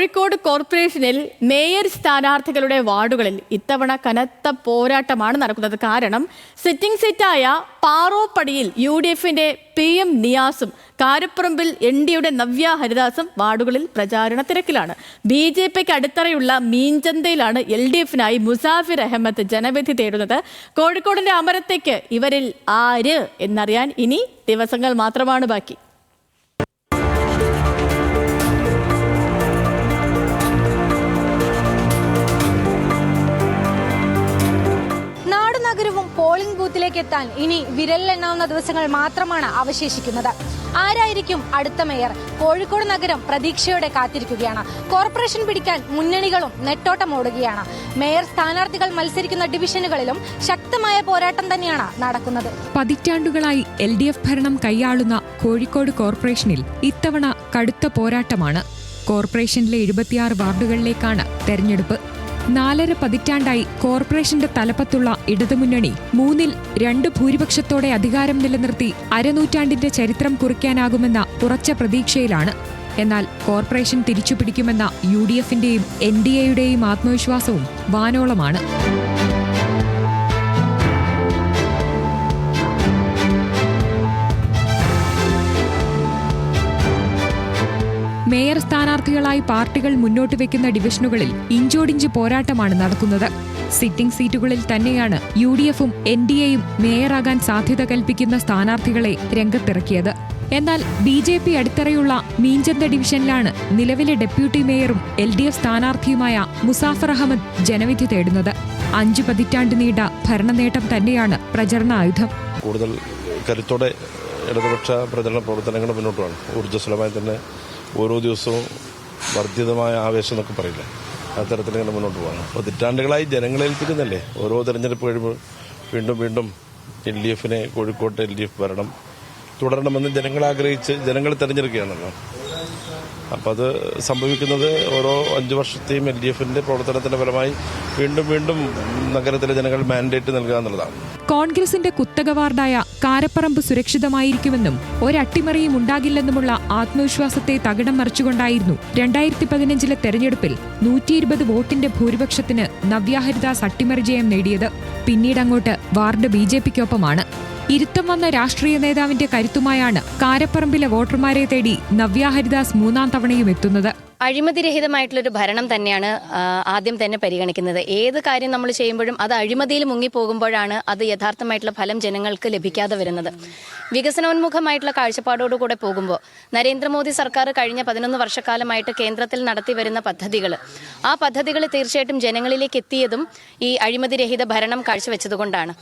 കോഴിക്കോട് കോർപ്പറേഷനിൽ മേയർ സ്ഥാനാർത്ഥികളുടെ വാർഡുകളിൽ ഇത്തവണ കനത്ത പോരാട്ടമാണ് നടക്കുന്നത്. കാരണം സിറ്റിംഗ് സീറ്റായ പാറോപ്പടിയിൽ യു ഡി എഫിന്റെ പി എം നിയാസും കാരപ്പുറമ്പിൽ എൻ ഡിയുടെ നവ്യ ഹരിദാസും വാർഡുകളിൽ പ്രചാരണ തിരക്കിലാണ്. ബി ജെ പിക്ക് അടിത്തറയുള്ള മീൻചന്തയിലാണ് എൽ ഡി എഫിനായി മുസാഫിർ അഹമ്മദ് ജനവിധി തേടുന്നത്. കോഴിക്കോടിന്റെ അമരത്തേക്ക് ഇവരിൽ ആര് എന്നറിയാൻ ഇനി ദിവസങ്ങൾ മാത്രമാണ് ബാക്കി. ബൂത്തിലേക്ക് എത്താൻ ഇനി വിരലിലെണ്ണാവുന്ന ദിവസങ്ങൾ മാത്രമാണ് അവശേഷിക്കുന്നത്. ആരായിരിക്കും അടുത്ത മേയർ? കോഴിക്കോട് നഗരം പ്രതീക്ഷയോടെ കാത്തിരിക്കുകയാണ്. കോർപ്പറേഷൻ പിടിക്കാൻ മുന്നണികളും നെട്ടോട്ടം ഓടുകയാണ്. മേയർ സ്ഥാനാർത്ഥികൾ മത്സരിക്കുന്ന ഡിവിഷനുകളിലും ശക്തമായ പോരാട്ടം തന്നെയാണ് നടക്കുന്നത്. പതിറ്റാണ്ടുകളായി എൽ ഡി എഫ് ഭരണം കൈയാളുന്ന കോഴിക്കോട് കോർപ്പറേഷനിൽ ഇത്തവണ കടുത്ത പോരാട്ടമാണ്. കോർപ്പറേഷനിലെ എഴുപത്തിയാറ് വാർഡുകളിലേക്കാണ് തെരഞ്ഞെടുപ്പ്. നാലര പതിറ്റാണ്ടായി കോർപ്പറേഷന്റെ തലപ്പത്തുള്ള ഇടതുമുന്നണി മൂന്നിൽ രണ്ട് ഭൂരിപക്ഷത്തോടെ അധികാരം നിലനിർത്തി അരനൂറ്റാണ്ടിന്റെ ചരിത്രം കുറിക്കാനാകുമെന്ന ഉറച്ച പ്രതീക്ഷയിലാണ്. എന്നാൽ കോർപ്പറേഷൻ തിരിച്ചുപിടിക്കുമെന്ന യു ഡി എഫിന്റെയും എൻ ഡി എയുടെയും ആത്മവിശ്വാസവും വാനോളമാണ്. മേയർ സ്ഥാനാർത്ഥികളായി പാർട്ടികൾ മുന്നോട്ട് വെക്കുന്ന ഡിവിഷനുകളിൽ ഇഞ്ചോടിഞ്ച് പോരാട്ടമാണ് നടക്കുന്നത്. സിറ്റിംഗ് സീറ്റുകളിൽ തന്നെയാണ് യു ഡി എഫും എൻ ഡി എയും മേയറാകാൻ സാധ്യത കൽപ്പിക്കുന്ന സ്ഥാനാർത്ഥികളെ രംഗത്തിറക്കിയത്. എന്നാൽ ബി ജെ പി അടിത്തറയുള്ള മീഞ്ചന്ത ഡിവിഷനിലാണ് നിലവിലെ ഡെപ്യൂട്ടി മേയറും എൽ ഡി എഫ് സ്ഥാനാർത്ഥിയുമായ മുസാഫർ അഹമ്മദ് ജനവിധി തേടുന്നത്. അഞ്ചു പതിറ്റാണ്ട് നീണ്ട ഭരണനേട്ടം തന്നെയാണ് പ്രചരണ ആയുധം. കൂടുതൽ കരുത്തോടെ ഇടതുപക്ഷ പ്രചരണ പ്രവർത്തനങ്ങൾ മുന്നോട്ട് വേണം ഊർജസ്വലമായി തന്നെ ഓരോ ദിവസവും വർദ്ധിതമായ ആവേശം എന്നൊക്കെ പറയില്ല? അത്തരത്തിൽ തരത്തിൽ ഇങ്ങനെ മുന്നോട്ട് പോകണം പതിറ്റാണ്ടുകളായി ജനങ്ങളെ ജനങ്ങളേൽപ്പിക്കുന്നല്ലേ ഓരോ തെരഞ്ഞെടുപ്പ് കഴിയുമ്പോൾ വീണ്ടും വീണ്ടും എൽ ഡി എഫിനെ കോഴിക്കോട്ട് എൽ ഡി എഫ് വരണം തുടരണമെന്ന് ജനങ്ങൾ ആഗ്രഹിച്ച് ജനങ്ങൾ തെരഞ്ഞെടുക്കുകയാണല്ലോ. അപ്പം അത് സംഭവിക്കുന്നത് ഓരോ അഞ്ച് വർഷത്തെയും എൽ ഡി എഫിന്റെ പ്രവർത്തനത്തിന്റെ ഫലമായി വീണ്ടും വീണ്ടും നഗരത്തിലെ ജനങ്ങൾ മാൻഡേറ്റ് നൽകുക എന്നുള്ളതാണ്. കോൺഗ്രസിന്റെ കുത്തക വാർഡായ കാരപ്പറമ്പ് സുരക്ഷിതമായിരിക്കുമെന്നും ഒരട്ടിമറിയും ഉണ്ടാകില്ലെന്നുമുള്ള ആത്മവിശ്വാസത്തെ തകിടം മറിച്ചുകൊണ്ടായിരുന്നു രണ്ടായിരത്തി പതിനഞ്ചിലെ തെരഞ്ഞെടുപ്പിൽ നൂറ്റി ഇരുപത് വോട്ടിന്റെ ഭൂരിപക്ഷത്തിന് നവ്യ ഹരിദാസ് അട്ടിമറി ജയം നേടിയത്. പിന്നീട് അങ്ങോട്ട് വാർഡ് ബി ജെ പിക്കൊപ്പമാണ്. ഇരുത്തം വന്ന രാഷ്ട്രീയ നേതാവിന്റെ കരുത്തുമായാണ് കാരപ്പറമ്പിലെ വോട്ടർമാരെ തേടി നവ്യ ഹരിദാസ് മൂന്നാം തവണയും എത്തുന്നത്. അഴിമതിരഹിതമായിട്ടുള്ളൊരു ഭരണം തന്നെയാണ് ആദ്യം തന്നെ പരിഗണിക്കുന്നത്. ഏത് കാര്യം നമ്മൾ ചെയ്യുമ്പോഴും അത് അഴിമതിയിൽ മുങ്ങിപ്പോകുമ്പോഴാണ് അത് യഥാർത്ഥമായിട്ടുള്ള ഫലം ജനങ്ങൾക്ക് ലഭിക്കാതെ വരുന്നത്. വികസനോന്മുഖമായിട്ടുള്ള കാഴ്ചപ്പാടോടുകൂടെ പോകുമ്പോൾ നരേന്ദ്രമോദി സർക്കാർ കഴിഞ്ഞ പതിനൊന്ന് വർഷക്കാലമായിട്ട് കേന്ദ്രത്തിൽ നടത്തി വരുന്ന പദ്ധതികൾ ആ പദ്ധതികൾ തീർച്ചയായിട്ടും ജനങ്ങളിലേക്ക് എത്തിയതും ഈ അഴിമതിരഹിത ഭരണം കാഴ്ചവെച്ചതുകൊണ്ടാണ്.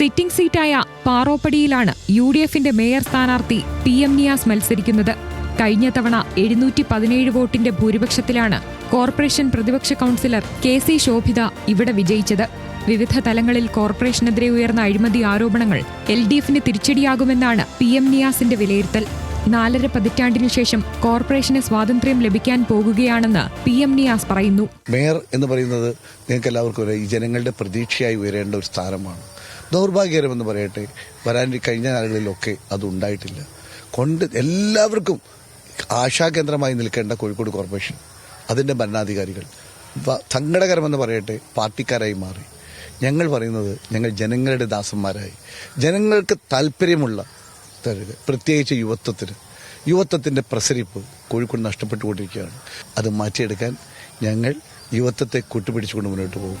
സിറ്റിംഗ് സീറ്റായ പാറോപ്പടിയിലാണ് യു ഡി എഫിന്റെ മേയർ സ്ഥാനാർത്ഥി പി എം നിയാസ് മത്സരിക്കുന്നത്. കഴിഞ്ഞ തവണ എഴുന്നൂറ്റി പതിനേഴ് വോട്ടിന്റെ ഭൂരിപക്ഷത്തിലാണ് കോർപ്പറേഷൻ പ്രതിപക്ഷ കൗൺസിലർ കെ സി ശോഭിത ഇവിടെ വിജയിച്ചത്. വിവിധ തലങ്ങളിൽ കോർപ്പറേഷനെതിരെ ഉയർന്ന അഴിമതി ആരോപണങ്ങൾ എൽ ഡി എഫിന് തിരിച്ചടിയാകുമെന്നാണ് പി എം നിയാസിന്റെ വിലയിരുത്തൽ. നാലര പതിറ്റാണ്ടിനു ശേഷം കോർപ്പറേഷന് സ്വാതന്ത്ര്യം ലഭിക്കാൻ പോകുകയാണെന്ന് പി എം നിയാസ് പറയുന്നു. മേയർ എന്ന് പറയുന്നത് നിങ്ങൾക്ക് എല്ലാവർക്കും ഈ ജനങ്ങളുടെ പ്രതീക്ഷയായി ഉയരേണ്ട ഒരു സ്ഥാനമാണ്. ദൗർഭാഗ്യകരമെന്ന് പറയട്ടെ. വരാൻ കഴിഞ്ഞ നാളുകളിലൊക്കെ അതുണ്ടായിട്ടില്ല കൊണ്ട് എല്ലാവർക്കും ആശാകേന്ദ്രമായി നിൽക്കേണ്ട കോഴിക്കോട് കോർപ്പറേഷൻ അതിന്റെ ഭരണാധികാരികൾ സങ്കടകരമെന്ന് പറയട്ടെ പാർട്ടിക്കാരായി മാറി. ഞങ്ങൾ പറയുന്നത് ഞങ്ങൾ ജനങ്ങളുടെ ദാസന്മാരായി. ജനങ്ങൾക്ക് താല്പര്യമുള്ള പ്രത്യേകിച്ച് യുവത്വത്തിന് യുവത്വത്തിന്റെ പ്രസരിപ്പ് കോഴിക്കോട് നഷ്ടപ്പെട്ടുകൊണ്ടിരിക്കുകയാണ്. അത് മാറ്റിയെടുക്കാൻ ഞങ്ങൾ യുവത്വത്തെ കൂട്ടുപിടിച്ചുകൊണ്ട് മുന്നോട്ട് പോകും.